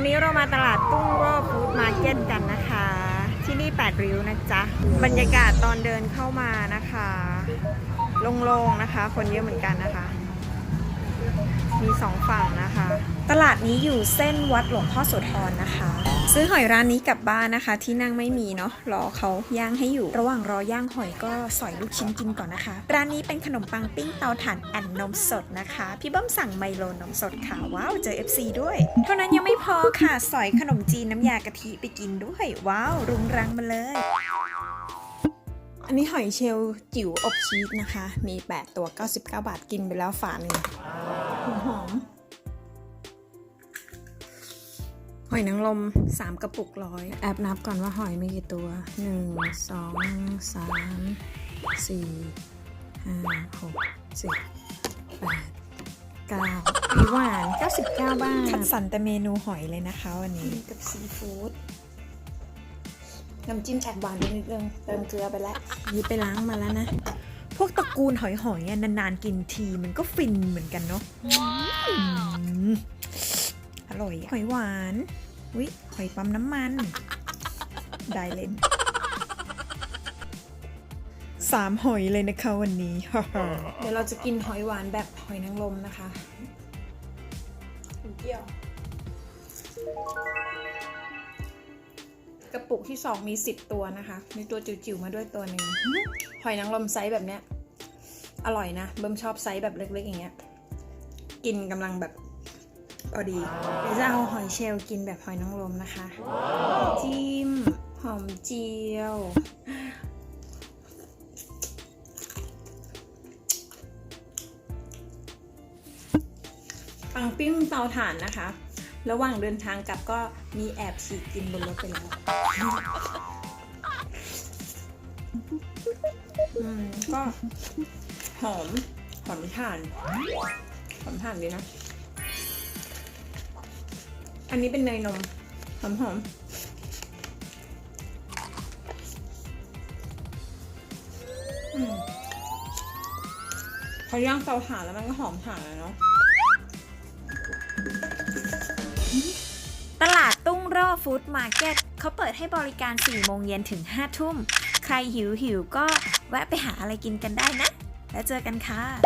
วันนี้เรามาตลาดตุ้งรอบฟู้ดมาร์เก็ตกันนะคะ ที่นี่ 8 ริ้วนะจ๊ะ บรรยากาศตอนเดินเข้ามานะคะ โล่งๆนะคะ คนเยอะเหมือนกันนะคะ มีสองฝั่งนะคะ ตลาดนี้อยู่เส้นวัดหลวงพ่อโสธรนะคะซื้อหอยร้านนี้กลับบ้านนะคะ ที่นั่งไม่มีเนาะรอเขาย่างให้อยู่ ระหว่างรอย่างหอยก็สอยลูกชิ้นกินก่อนนะคะ ร้านนี้เป็นขนมปังปิ้งเตาถ่านแอนนมสดนะคะ พี่เบิ้มสั่งไมโลนมสดค่ะ ว้าวเจอ FC ด้วย เท่านั้นยังไม่พอค่ะสอยขนมจีนน้ำยากะทิไปกินด้วย ว้าวรุงรังมาเลย อันนี้หอยเชลล์จิ๋วอบชีสนะคะ มี 8 ตัว 99 บาทกินไปแล้วฝาหนึ่งหอม หอยนางรม3 กระปุกร้อย แอบนับก่อนว่าหอยมีกี่ตัว 1 2 3 4 5 6 7 8 9มีหวาน 99 บาทคัดสรรแต่เมนูหอยเลยนะคะวันนี้กับซีฟู้ดน้ำจิ้มแอบหวานไปนิดนึงเติมเกลือไปแล้วนี่ไปล้างมาแล้วนะ พวกตระกูลหอยๆอะนานๆกินทีมันก็ฟินเหมือนกันเนาะ อืมอร่อยอะหอยหวานวิหอยปั๊มน้ำมัน ได้เล่นสามหอยเลยนะคะวันนี้ เดี๋ยวเราจะกินหอยหวานแบบหอยนางรมนะคะเกี่ยว กระปุกที่2มี10ตัวนะคะ มีตัวจิ๋วๆมาด้วยตัวหนึ่งหอยนางรมไซส์แบบเนี้ย อร่อยนะ เบิ่มชอบไซส์แบบเล็กๆอย่างเงี้ย กินกำลังแบบ พอดีเดี๋ยวจะเอาหอยเชลล์กินแบบหอยนางรมนะคะ จิ้ม หอมเจียว ปังปิ้งเตาถ่านนะคะ ระหว่างเดินทางกลับก็มีแอบฉีกกินบนรถไปแล้วอืมก็หอม หอมถ่าน หอมถ่านดีนะ อันนี้เป็นเนยนมหอมหอมพอย่างเตาถ่านแล้วมันก็หอมถ่านแล้วเนาะตลาดตุ้งร่อฟู้ดมาร์เก็ตเขาเปิดให้บริการ 4 โมงเย็นถึง 5 ทุ่ม ใครหิวหิวก็แวะไปหาอะไรกินกันได้นะ แล้วเจอกันค่ะ